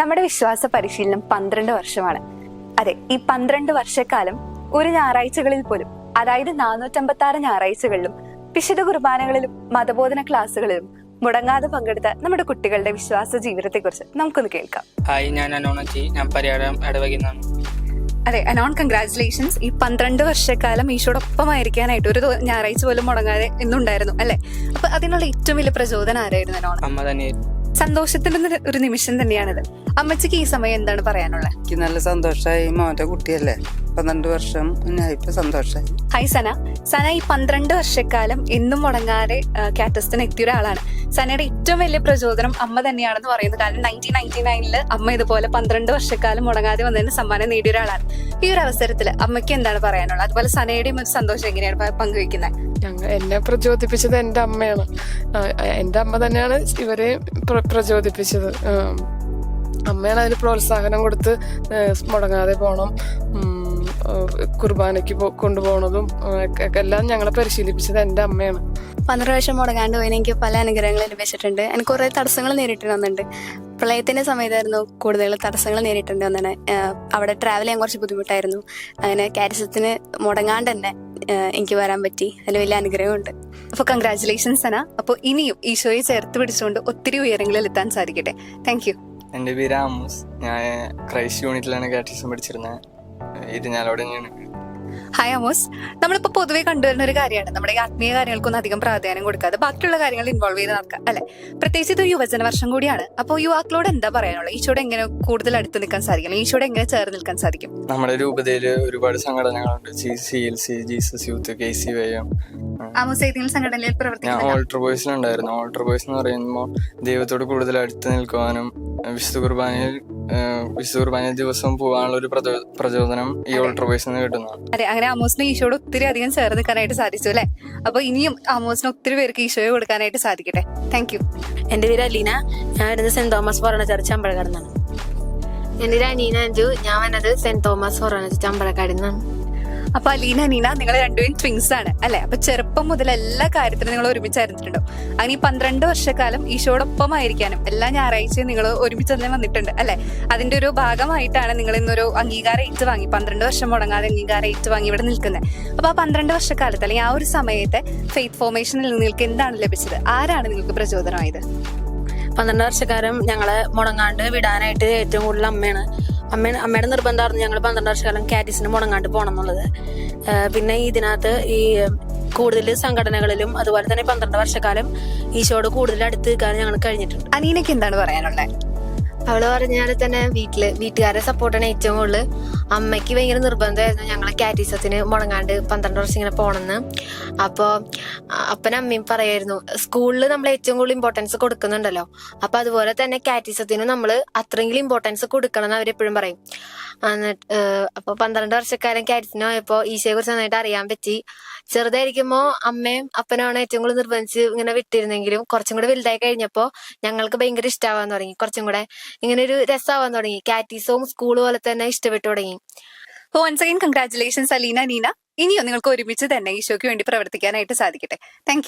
നമ്മുടെ വിശ്വാസ പരിശീലനം പന്ത്രണ്ട് വർഷമാണ്. അതെ ഈ പന്ത്രണ്ട് വർഷക്കാലം ഒരു ഞായറാഴ്ചകളിൽ പോലും അതായത് നാനൂറ്റമ്പത്തി ആറ് ഞായറാഴ്ചകളിലും വിശുദ്ധ കുർബാനകളിലും മതബോധന ക്ലാസ്സുകളിലും മുടങ്ങാതെ പങ്കെടുത്ത നമ്മുടെ കുട്ടികളുടെ വിശ്വാസ ജീവിതത്തെക്കുറിച്ച് നമുക്കൊന്ന് കേൾക്കാം. ഹായ് ഞാൻ അനോണച്ചി. ഞാൻ അതെ അനോൺ കൺഗ്രാറ്റുലേഷൻസ് ഈ പന്ത്രണ്ട് വർഷക്കാലം ഈശോടൊപ്പമായിരിക്കാനായിട്ട് ഒരു ഞായറാഴ്ച പോലും മുടങ്ങാതെ എന്നുണ്ടായിരുന്നു അല്ലെ? അപ്പൊ അതിനുള്ള ഏറ്റവും വലിയ പ്രചോദനം ആരായിരുന്നു അനോൺ? അമ്മ തന്നെ സന്തോഷത്തിന്റെ ഒരു നിമിഷം തന്നെയാണിത്. അമ്മച്ചിക്ക് ഈ സമയം എന്താണ് പറയാനുള്ളത് എനിക്ക് നല്ല സന്തോഷമായി മോന്റെ കുട്ടിയല്ലേ. പന്ത്രണ്ട് വർഷം സന്തോഷമായി ഹൈ സന. സന ഈ പന്ത്രണ്ട് വർഷക്കാലം എന്നും മുടങ്ങാതെ കാറ്റസ്റ്റിന് എത്തിയ ഒരാളാണ്. സനയുടെ ഏറ്റവും വലിയ പ്രചോദനം അമ്മ തന്നെയാണെന്ന് പറയുന്നത് കാരണം നയന്റീൻ നയന്റി നയനിൽ അമ്മ ഇതുപോലെ പന്ത്രണ്ട് വർഷക്കാലം മുടങ്ങാതെ വന്നതിന് സമ്മാനം നേടിയ ഒരാളാണ്. ഈ ഒരു അവസരത്തിൽ അമ്മയ്ക്ക് എന്താണ് പറയാനുള്ളത്? അതുപോലെ സനയുടെയും ഒരു സന്തോഷം എങ്ങനെയാണ് പങ്കുവെക്കുന്നത് ഞങ്ങൾ എന്നെ പ്രചോദിപ്പിച്ചത് എന്റെ അമ്മയാണ്. എന്റെ അമ്മ തന്നെയാണ് ഇവരെ പ്ര- പ്രചോദിപ്പിച്ചത്. അമ്മയാണ് അതിന് പ്രോത്സാഹനം കൊടുത്ത് മുടങ്ങാതെ പോകണം കുർബാനയ്ക്ക് കൊണ്ടുപോകണതും എല്ലാം ഞങ്ങളെ പരിശീലിപ്പിച്ചത് എന്റെ അമ്മയാണ്. പന്ത്രണ്ട് വർഷം മുടങ്ങാണ്ട് പോയി എനിക്ക് പല അനുഗ്രഹങ്ങൾ ലഭിച്ചിട്ടുണ്ട്. എനിക്ക് കുറേ തടസ്സങ്ങൾ നേരിട്ട് വന്നിട്ടുണ്ട്. പ്രളയത്തിന്റെ സമയത്തായിരുന്നു കൂടുതൽ തടസ്സങ്ങൾ നേരിട്ടുണ്ട് വന്നത്. അവിടെ ട്രാവൽ ചെയ്യാൻ കുറച്ച് ബുദ്ധിമുട്ടായിരുന്നു. അങ്ങനെ കാരിസത്തിന് മുടങ്ങാണ്ട് തന്നെ എനിക്ക് വരാൻ പറ്റി. അതിൽ വലിയ അനുഗ്രഹമുണ്ട്. അപ്പൊ കൺഗ്രാറ്റുലേഷൻസ് സന അപ്പോൾ ഇനിയും ഈശോയെ ചേർത്ത് പിടിച്ചുകൊണ്ട് ഒത്തിരി ഉയരങ്ങളിൽ എത്താൻ സാധിക്കട്ടെ. താങ്ക് എന്റെ പേര് ആമോസ്. ഞാൻ ക്രൈസ്റ്റ് യൂണിറ്റിലാണ് കാറ്റിസം പഠിച്ചിരുന്നത് ഇത് തന്നെയാണ്. ഹായ് അമോസ് നമ്മളിപ്പോ പൊതുവെ കണ്ടുവരുന്ന ഒരു കാര്യമാണ്. നമ്മുടെ ആത്മീയ കാര്യങ്ങൾക്കൊന്നും അധികം പ്രാധാന്യം കൊടുക്കാതെ ബാക്കിയുള്ള കാര്യങ്ങൾ ഇൻവോൾവ് ചെയ്ത് നടക്കുക അല്ലെ? പ്രത്യേകിച്ച് ഇത് ഒരു യുവജന വർഷം കൂടിയാണ്. അപ്പോൾ യുവാക്കളോട് എന്താ പറയാനുള്ളത്? ഈശോടെ എങ്ങനെ കൂടുതൽ അടുത്ത് നിൽക്കാൻ സാധിക്കും? ഈശോടെ എങ്ങനെ ചേർന്ന് നിൽക്കാൻ സാധിക്കും? നമ്മുടെ രൂപതയിൽ ഒരുപാട് സംഘടനകളുണ്ട്. C L C Jesus youth K C Y Amos ഏതെങ്കിലും സംഘടനയിൽ പ്രവർത്തിക്കുന്ന ഓൾട്ടർ ബോയ്സിലുണ്ടായിരുന്നു. ഓൾട്ടർ ബോയ്സ് എന്ന് പറയുമ്പോൾ ദൈവത്തോട് കൂടുതൽ അടുത്ത് നിൽക്കുവാനും വിശുദ്ധ കുർബാനയിൽ വിശുദ്ധ കുർബാന ദിവസം പോകാനുള്ള ഒരു പ്രചോ- പ്രചോദനം ഈ ഓൾട്ടർ ബോയ്സിൽ നിന്ന് കിട്ടുന്നതാണ്. അതെ അങ്ങനെ അമോസിന് ഈശോട് ഒത്തിരി അധികം ചേർന്ന് നിൽക്കാനായിട്ട് സാധിച്ചു അല്ലെ? അപ്പൊ ഇനിയും ആമോസിന് ഒത്തിരി പേർക്ക് ഈശോയെ കൊടുക്കാനായിട്ട് സാധിക്കട്ടെ. താങ്ക് യു എന്റെ പേര് അലീന. ഞാൻ വരുന്നത് സെന്റ് തോമസ് പറഞ്ഞ ചർച്ച അമ്പഴകാടുന്നാണ് എന്റെ എന്റെ പേര് അനീന അഞ്ജു. ഞാൻ വന്നത് സെന്റ് തോമസ് പറഞ്ഞ ചർച്ച അമ്പഴക്കാട് നിന്നാണ്. അപ്പൊ അലീന നീന നിങ്ങൾ രണ്ടുപേരും ട്വിങ്സ് ആണ് അല്ലെ? അപ്പൊ ചെറുപ്പം മുതൽ എല്ലാ കാര്യത്തിലും നിങ്ങൾ ഒരുമിച്ചായിരുന്നിട്ടുണ്ടോ അങ്ങനെ ഈ പന്ത്രണ്ട് വർഷക്കാലം ഈശോടൊപ്പം ആയിരിക്കാനും എല്ലാ ഞായറാഴ്ചയും നിങ്ങൾ ഒരുമിച്ച് തന്നെ വന്നിട്ടുണ്ട് അല്ലെ? അതിന്റെ ഒരു ഭാഗമായിട്ടാണ് നിങ്ങൾ ഇന്നൊരു അംഗീകാരം ഏറ്റുവാങ്ങി പന്ത്രണ്ട് വർഷം മുടങ്ങാതെ അംഗീകാരം ഏറ്റുവാങ്ങി ഇവിടെ നിൽക്കുന്നത്. അപ്പൊ ആ പന്ത്രണ്ട് വർഷക്കാലത്ത് അല്ലെങ്കിൽ ആ ഒരു സമയത്തെ ഫെയ്ത്ത് ഫോർമേഷനിൽ നിങ്ങൾക്ക് എന്താണ് ലഭിച്ചത്? ആരാണ് നിങ്ങൾക്ക് പ്രചോദനമായത്? പന്ത്രണ്ട് വർഷക്കാലം ഞങ്ങളെ മുടങ്ങാണ്ട് വിടാനായിട്ട് ഏറ്റവും കൂടുതൽ അമ്മയാണ്. അമ്മ അമ്മയുടെ നിർബന്ധമായിരുന്നു ഞങ്ങൾ പന്ത്രണ്ട് വർഷക്കാലം കാറ്റീസിന് മുടങ്ങാണ്ട് പോകണം എന്നുള്ളത് പിന്നെ ഇതിനകത്ത് ഈ കൂടുതൽ സംഘടനകളിലും അതുപോലെ തന്നെ പന്ത്രണ്ട് വർഷക്കാലം ഈശോട് കൂടുതൽ അടുത്ത് നിൽക്കാൻ ഞങ്ങൾ കഴിഞ്ഞിട്ടുണ്ട്. അനീനയ്ക്ക് എന്താണ് പറയാനുള്ളത്? അവൾ പറഞ്ഞാൽ തന്നെ വീട്ടിൽ വീട്ടുകാരെ സപ്പോർട്ടാണ് ഏറ്റവും കൂടുതൽ അമ്മയ്ക്ക് ഭയങ്കര നിർബന്ധമായിരുന്നു ഞങ്ങളെ കാറ്റീസത്തിന് മുടങ്ങാണ്ട് പന്ത്രണ്ട് വർഷം ഇങ്ങനെ പോണെന്ന്. അപ്പോൾ അപ്പനും അമ്മയും പറയായിരുന്നു സ്കൂളിൽ നമ്മൾ ഏറ്റവും കൂടുതൽ ഇമ്പോർട്ടൻസ് കൊടുക്കുന്നുണ്ടല്ലോ. അപ്പൊ അതുപോലെ തന്നെ കാറ്റീസത്തിന് നമ്മൾ അത്രയെങ്കിലും ഇമ്പോർട്ടൻസ് കൊടുക്കണം എന്ന് അവരെപ്പോഴും പറയും. എന്നിട്ട് അപ്പൊ പന്ത്രണ്ട് വർഷക്കാരൻ കാറ്റീസിന് പോയപ്പോ ഈശോയെ കുറിച്ച് നന്നായിട്ട് അറിയാൻ പറ്റി. ചെറുതായിരിക്കുമ്പോൾ അമ്മയും അപ്പനാണ് ഏറ്റവും കൂടുതൽ നിർബന്ധിച്ച് ഇങ്ങനെ വിട്ടിരുന്നെങ്കിലും കുറച്ചും കൂടെ വലുതായി കഴിഞ്ഞപ്പോൾ ഞങ്ങൾക്ക് ഭയങ്കര ഇഷ്ടമാവാൻ തുടങ്ങി കുറച്ചും കൂടെ ഇങ്ങനെ ഒരു രസമാവാൻ തുടങ്ങി. കാറ്റീസവും സ്കൂൾ പോലെ തന്നെ ഇഷ്ടപ്പെട്ടു തുടങ്ങി. Once again congratulations Aleena Neena. ഇനിയോ നിങ്ങൾക്ക് ഒരുമിച്ച് തന്നെ ഈശോയ്ക്ക് വേണ്ടി പ്രവർത്തിക്കാനായിട്ട് സാധിക്കട്ടെ. താങ്ക്